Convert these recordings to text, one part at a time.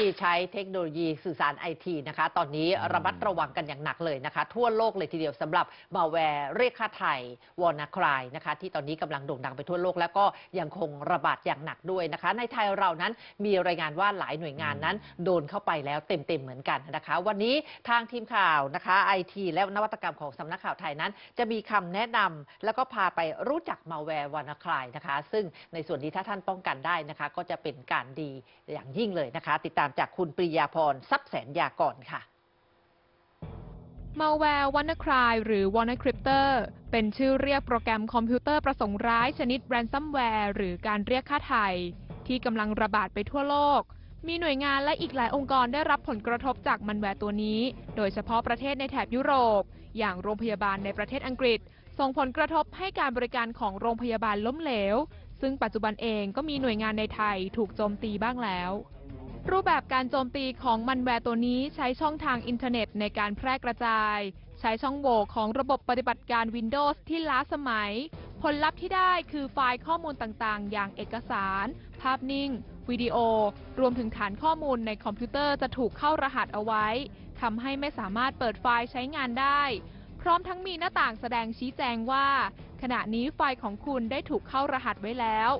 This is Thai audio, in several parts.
ที่ใช้เทคโนโลยีสื่อสารไอทีนะคะ ตอนนี้ระมัดระวังกันอย่างหนักเลยนะคะ ทั่วโลกเลยทีเดียวสำหรับมาแวร์เรียกค่าไทยวอนาครายนะคะ ที่ตอนนี้กำลังโด่งดังไปทั่วโลก แล้วก็ยังคงระบาดอย่างหนักด้วยนะคะ ในไทยเรานั้นมีรายงานว่าหลายหน่วยงานนั้นโดนเข้าไปแล้วเต็มๆเหมือนกันนะคะ วันนี้ทางทีมข่าวนะคะไอทีและนวัตกรรมของสำนักข่าวไทยนั้น จะมีคำแนะนำแล้วก็พาไปรู้จักมาแวร์วานาคลายนะคะ ซึ่งในส่วนนี้ถ้าท่านป้องกันได้นะคะ ก็จะเป็นการดีอย่างยิ่งเลยนะคะ ติดตามจากคุณปริยาพรทรัพย์แสนยากรค่ะ Malware WannaCry หรือ WannaCrypter เป็นชื่อเรียกโปรแกรมคอมพิวเตอร์ประสงค์ร้ายชนิด ransomware หรือการเรียกค่าไถ่ที่กำลังระบาดไปทั่วโลก มีหน่วยงานและอีกหลายองค์กรได้รับผลกระทบจากมันแวร์ตัวนี้ โดยเฉพาะประเทศในแถบยุโรป อย่างโรงพยาบาลในประเทศอังกฤษ ส่งผลกระทบให้การบริการของโรงพยาบาลล้มเหลว ซึ่งปัจจุบันเองก็มีหน่วยงานในไทยถูกโจมตีบ้างแล้ว รูปแบบการโจมตีของมันแวร์ตัวนี้ใช้ช่องทางอินเทอร์เน็ตในการแพร่กระจาย ใช้ช่องโหว่ของระบบปฏิบัติการ Windows ที่ล้าสมัย ผลลัพธ์ที่ได้คือไฟล์ข้อมูลต่างๆ อย่างเอกสาร ภาพนิ่ง วิดีโอ รวมถึงฐานข้อมูลในคอมพิวเตอร์จะถูกเข้ารหัสเอาไว้ทำให้ไม่สามารถเปิดไฟล์ใช้งานได้ พร้อมทั้งมีหน้าต่างแสดงชี้แจงว่า ขณะนี้ไฟล์ของคุณได้ถูกเข้ารหัสไว้แล้ว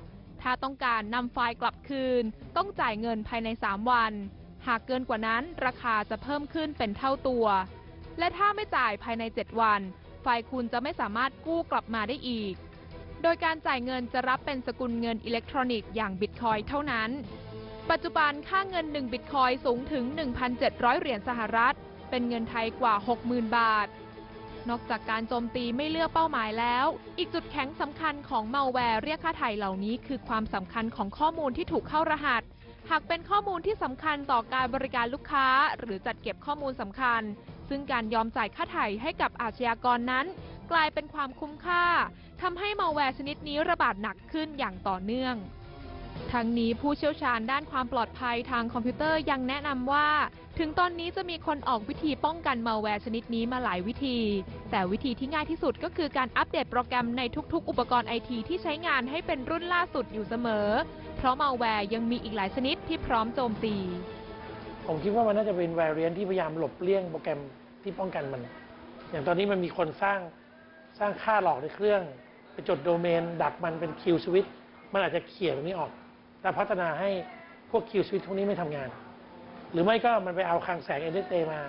ถ้าต้องการนำไฟล์กลับคืน ต้องจ่ายเงินภายใน 3 วัน หากเกินกว่านั้นราคาจะเพิ่มขึ้นเป็นเท่าตัว และถ้าไม่จ่ายภายใน 7 วัน ไฟล์คุณจะไม่สามารถกู้กลับมาได้อีก โดยการจ่ายเงินจะรับเป็นสกุลเงินอิเล็กทรอนิกส์อย่างบิตคอยน์เท่านั้น ปัจจุบันค่าเงิน 1 บิตคอยน์สูงถึง 1,700 เหรียญสหรัฐ เป็นเงินไทยกว่า 60,000 บาท นอกจากการโจมตีไม่เลือกเป้าหมายแล้ว อีกจุดแข็งสำคัญของมัลแวร์เรียกค่าไถ่เหล่านี้คือความสำคัญของข้อมูลที่ถูกเข้ารหัส หากเป็นข้อมูลที่สำคัญต่อการบริการลูกค้า หรือจัดเก็บข้อมูลสำคัญ ซึ่งการยอมจ่ายค่าไถ่ให้กับอาชญากรนั้น กลายเป็นความคุ้มค่าทำให้มัลแวร์ชนิดนี้ระบาดหนักขึ้นอย่างต่อเนื่อง ทั้งนี้ผู้เชี่ยวชาญด้านความปลอดภัยทางคอมพิวเตอร์ยังแนะนำว่า ถึงตอนนี้จะมีคนออกวิธีป้องกันมัลแวร์ชนิดนี้มาหลายวิธี แต่วิธีที่ง่ายที่สุดก็คือการอัปเดตโปรแกรมในทุกๆ อุปกรณ์ไอทีที่ใช้งานให้เป็นรุ่นล่าสุดอยู่เสมอ เพราะมัลแวร์ยังมีอีกหลายชนิดที่พร้อมโจมตี ผมคิดว่ามันน่าจะเป็น variant ที่พยายามหลบเลี่ยงโปรแกรมที่ป้องกันมัน อย่างตอนนี้มันมีคนสร้างสร้างค่าหลอกในเครื่อง ไปจดโดเมน ดักมันเป็นคิวสวิตมันอาจจะเขี่ยตรงนี้ออก แล้วพัฒนาให้พวกคิวสวิตพวกนี้ไม่ทำงาน หรือไม่ก็มันไปเอาคลังแสง NSA มา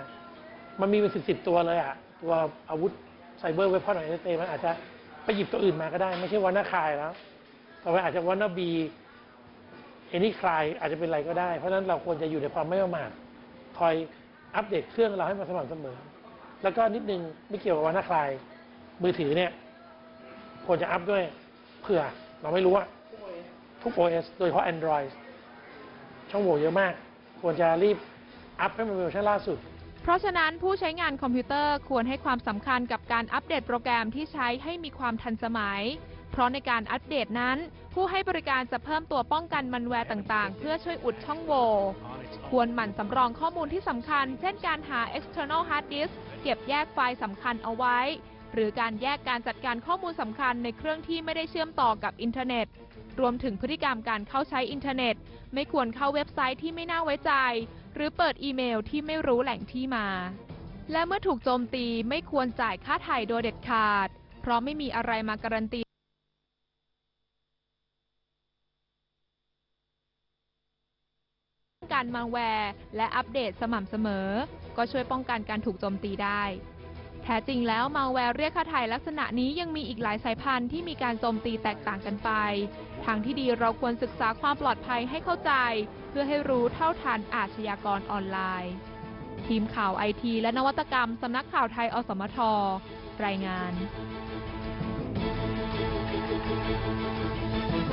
มันมีเป็นสิบสิบตัวเลยอะตัวอาวุธไซเบอร์เวพอนของ NSA มันอาจจะไปหยิบตัวอื่นมาก็ได้ ไม่ใช่วันนาคายแล้วต่อไปอาจจะวันนาบีเอนี่คลายอาจจะเป็นอะไรก็ได้ เพราะฉะนั้นเราควรจะอยู่ในความไม่ประมาทคอยอัปเดตเครื่องเราให้มันสม่ำเสมอ แล้วก็นิดนึงไม่เกี่ยวกับวันนาคลายมือถือเนี่ยควรจะอัพด้วยเผื่อเราไม่รู้ว่า ทุก OS โดยเฉพาะ Android ช่องโหว่เยอะมาก ควรจะรีบอัพให้มันเป็นเวอร์ชันล่าสุด เพราะฉะนั้นผู้ใช้งานคอมพิวเตอร์ควรให้ความสำคัญกับการอัปเดตโปรแกรมที่ใช้ให้มีความทันสมัย เพราะในการอัปเดตนั้น ผู้ให้บริการจะเพิ่มตัวป้องกันมันแวร์ต่างๆ เพื่อช่วยอุดช่องโหว่ควรหมั่นสำรองข้อมูลที่สำคัญ เช่นการหา external hard disk เก็บแยกไฟล์สำคัญเอาไว้ หรือการแยกการจัดการข้อมูลสำคัญในเครื่องที่ไม่ได้เชื่อมต่อกับอินเทอร์เน็ต รวมถึงพฤติกรรมการเข้าใช้อินเทอร์เน็ต ไม่ควรเข้าเว็บไซต์ที่ไม่น่าไว้ใจ หรือเปิดอีเมลที่ไม่รู้แหล่งที่มา และเมื่อถูกโจมตีไม่ควรจ่ายค่าไถ่โดยเด็ดขาด เพราะไม่มีอะไรมาการันตีการมาแวร์และอัปเดตสม่ำเสมอ ก็ช่วยป้องกันการถูกโจมตีได้ แท้จริงแล้วมาแวร์เรียกค่าไถ่ลักษณะนี้ยังมีอีกหลายสายพันธุ์ที่มีการโจมตีแตกต่างกันไป ทางที่ดีเราควรศึกษาความปลอดภัยให้เข้าใจ เพื่อให้รู้เท่าทันอาชญากรออนไลน์ ทีมข่าวไอทีและนวัตกรรมสำนักข่าวไทยอสมทรายงาน